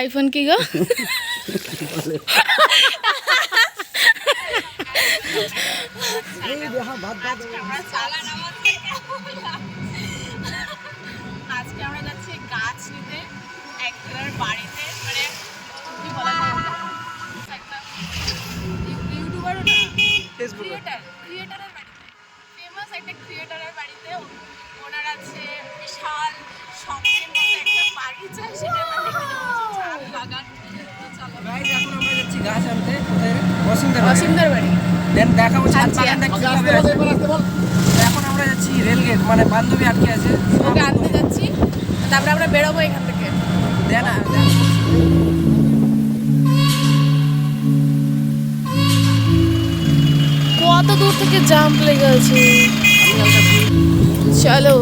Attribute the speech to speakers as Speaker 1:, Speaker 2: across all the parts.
Speaker 1: IPhone কি গো? আজকে আমরা যাচ্ছি গাছ নিতে একজনের বাড়িতে মানে কি বলা? যায় একটা
Speaker 2: গাছ আনতে
Speaker 1: অসীমদার বাড়ি।
Speaker 2: দেন
Speaker 1: আচ্ছা,
Speaker 2: বাগানটা কীভাবে আছে। এখন আমরা যাচ্ছি রেলগেট মানে বান্ধবী আটকে আছে।
Speaker 1: ওকে আনতে যাচ্ছি তারপরে আমরা বেরোবো এখান থেকে।
Speaker 2: দেন।
Speaker 1: কত দূর থেকে জাম্প লেগে আছে? চলো।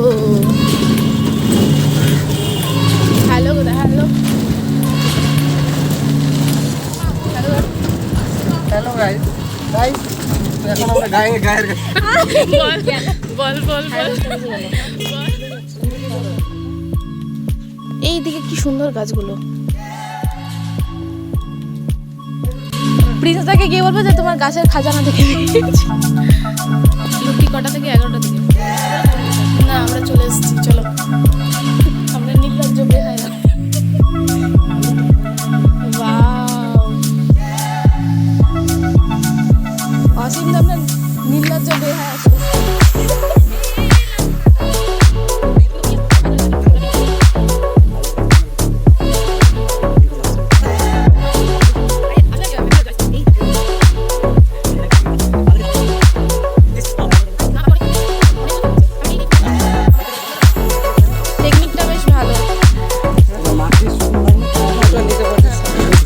Speaker 1: এই দিকে কি সুন্দর গাছগুলো। প্রিন্সেসটাকে গিয়ে বলব যে তোমার গাছের খাজানা দেখে দিয়েছি লুটি কটা থেকে এগারোটা থেকে?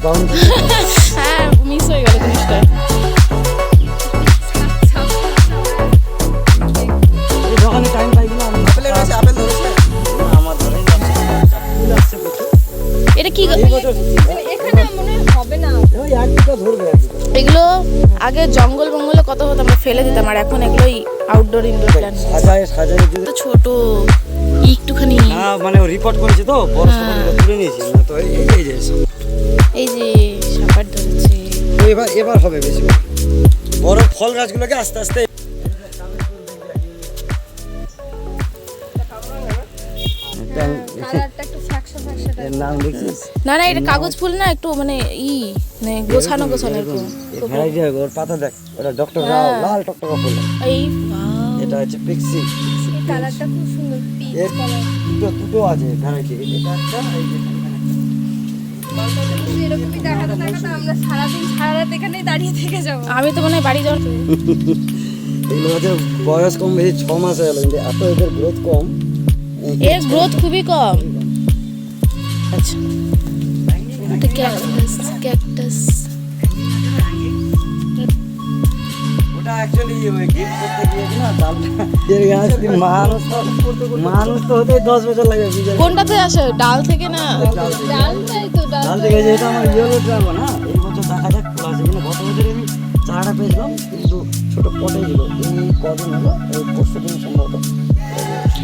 Speaker 2: পারছিস
Speaker 1: হ্যাঁ মিস হয়ে গেল জিনিসটা। এটা কি
Speaker 3: কি।
Speaker 1: এগুলো আগে জঙ্গল বঙ্গলে কত হতো আমরা ফেলে দিতাম আর এখন এগুলোই আউটডোর ইনডোর প্ল্যান্ট ছোট একটুখানি
Speaker 3: মানে রিপোর্ট করেছে তো বড় তুলে নিয়েছি। না তো এই এই- এই যে
Speaker 1: সাপার ধরেছে।
Speaker 3: এবার এবার হবে বেশি বড় ফল গাছগুলোকে আস্তে আস্তে
Speaker 1: না না এটা কাগজ ফুল না একটু মানে ই মানে গোছানো গোছানো
Speaker 3: ভ্যারাইটি হবে ওর পাতা দেখ ওটা ডক্টর রাও লাল টকটকা ফুল।
Speaker 1: এই
Speaker 3: এটা হচ্ছে পিক্সি
Speaker 4: কালারটা খুব সুন্দর পিচ
Speaker 3: এর দুটো দুটো আছে ভ্যারাইটি। এটা একটা
Speaker 1: আমি তো মনে হয় বাড়ি যাওয়ার
Speaker 3: এগুলো হচ্ছে বয়স কম বেশি ছ মাস হয়ে গেল কিন্তু এত এদের গ্রোথ কম।
Speaker 1: এর গ্রোথ খুবই কম। আচ্ছা। ক্যাকটাস ক্যাকটাস
Speaker 3: অ্যাকচুয়ালি গিফট করতে মানুষ তো মানুষ তো হতে দশ বছর লাগে
Speaker 1: কোনটাতে আসে? ডাল থেকে না?
Speaker 4: ডালটাই তো ডাল
Speaker 3: থেকে যেটা আমার ইয়েলো ড্রাগন হ্যাঁ? এই বছর দেখা যাক খোলা আছে কিনা। গত বছর আমি চারাটা পেয়েছিলাম কিন্তু ছোট পটে ছিল। এই কদিন হলো এই পরশু দিন সম্ভবত।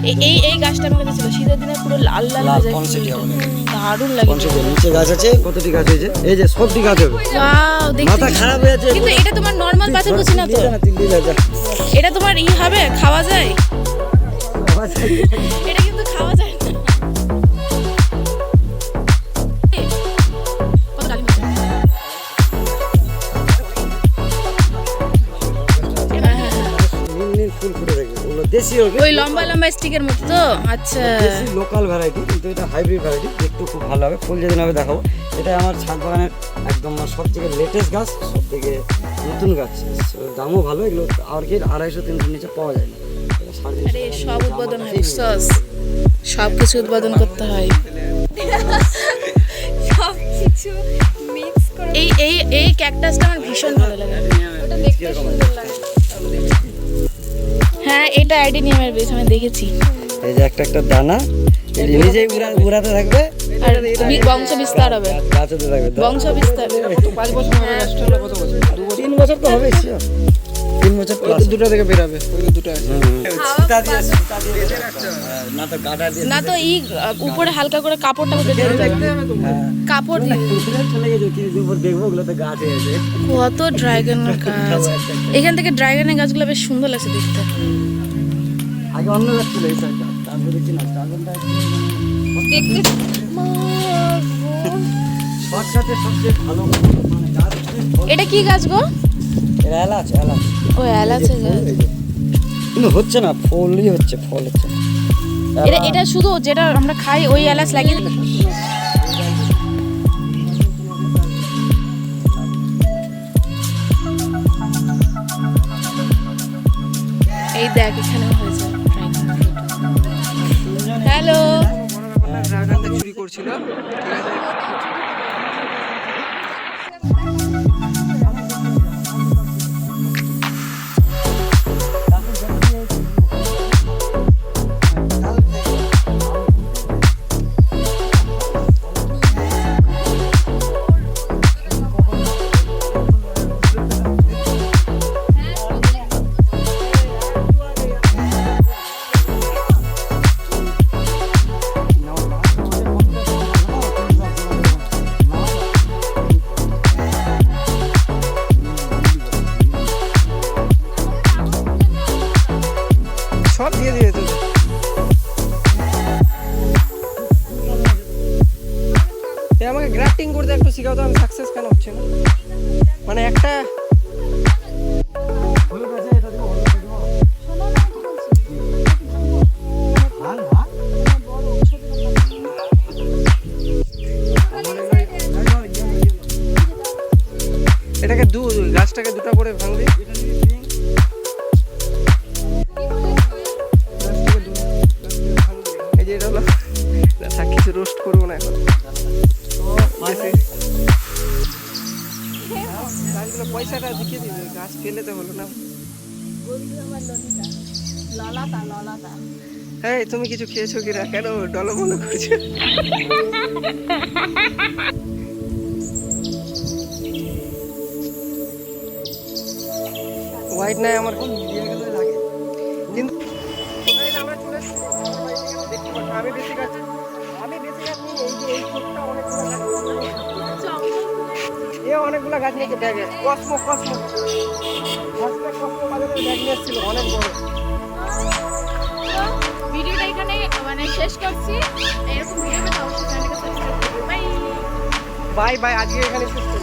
Speaker 1: এই- এই গাছটা আমার কাছে ছিল। শীতের দিনে পুরো লাল লাল
Speaker 3: লাল পনসেটিয়া বলে।
Speaker 1: দারুণ লাগে।
Speaker 3: পঞ্চায়েতের নিচে গাছ আছে কতটি গাছ হয়েছে? এই যে সবটি গাছ হবে।
Speaker 1: ওয়াও দেখতে
Speaker 3: মাথা খারাপ হয়ে আছে।
Speaker 1: কিন্তু এটা তোমার নর্মাল গাছের বুঝি না তো এটা তোমার ই হবে খাওয়া যায়?
Speaker 3: থাকে দেশি হবে
Speaker 1: ওই লম্বা লম্বা স্টিকের মতো তো? আচ্ছা।
Speaker 3: দেশি লোকাল ভ্যারাইটি কিন্তু এটা হাইব্রিড ভ্যারাইটি দেখতে খুব ভালো হবে। ফুল যেদিন হবে দেখাবো। এটা আমার ছাদ বাগানের একদম সব থেকে লেটেস্ট গাছ সব থেকে নতুন গাছ। দামও ভালো এগুলো আর কি আড়াইশো তিনশো নিচে পাওয়া যায় না।
Speaker 1: সব হয় সস। সব কিছু উদ্বোধন করতে হয়।
Speaker 4: সব কিছু মিক্স করে
Speaker 1: এই এই এই ক্যাকটাসটা আমার ভীষণ ভালো লাগে।
Speaker 4: ওটা দেখতে সুন্দর লাগে।
Speaker 1: এটা অ্যাডিনিয়ামের বীজ আমি দেখেছি।
Speaker 3: এই যে একটা একটা দানা নিজেই উড়া উড়াতে থাকবে।
Speaker 1: আর বংশ বিস্তার হবে।
Speaker 3: গাছ থাকবে
Speaker 1: বংশ বিস্তার
Speaker 2: পাঁচ বছর হবে কত বছর। বছর
Speaker 3: তিন বছর তো হবে। তিন বছর প্লাস
Speaker 2: দুটো থেকে বেরাবে। ওই দুটো আছে।
Speaker 3: না তো কাটা দিয়ে
Speaker 1: না তো ই উপরে হালকা করে কাপড়টা
Speaker 3: হ্যাঁ।
Speaker 1: কাপড় দিয়ে।
Speaker 3: চলে গেছে কিছু দুপুর দেখব ওগুলো তো গাছ হয়েছে
Speaker 1: কত ড্রাগনের গাছ। এখান থেকে ড্রাগনের গাছগুলো বেশ সুন্দর লাগছে দেখতে।
Speaker 3: আগে অন্য গাছ ছিল এই সাইডটা। তারপরে দেখছি না ড্রাগনটা
Speaker 4: দেখতে
Speaker 3: শর্টকাটে সবচেয়ে ভালো মানে।
Speaker 1: এটা কি গাছ গো?
Speaker 3: এটা এলাচ এলাচ।
Speaker 1: ও।
Speaker 3: কিন্তু হচ্ছে না ফলই হচ্ছে ফল হচ্ছে
Speaker 1: এটা এটা শুধু যেটা আমরা খাই ওই এলাচ লাগিয়ে। এই দেখ এখানে হয়েছে হ্যালো।
Speaker 2: চুরি করছিল। ঠিক আছে সব দিয়ে দিয়ে তুমি আমাকে গ্রাফটিং করতে একটু শেখাও তো, আমি সাকসেস কেন হচ্ছে না মানে একটা। এটাকে দু, গাছটাকে দুটো করে ভাঙবি পয়সাটা দেখিয়ে দিবে গাছ ফেলে তো হলো না হ্যাঁ তুমি কিছু খেয়েছো কিনা? কেন ডলমলো করছ? হোয়াইট নাই আমার
Speaker 3: দিয়ে
Speaker 2: অনেকগুলো গাছ নিয়েছে ব্যাগে কসমো কসমো। কসমো কসমো বাজারের ব্যাগ নিয়ে এসেছিল অনেক বড়।
Speaker 1: ভিডিওটা এখানে মানে শেষ করছি। এরকম ভিডিও পেতে অবশ্যই চ্যানেলকে সাবস্ক্রাইব করবে বাই
Speaker 2: বাই বাই আজকে এখানে শেষ করছি।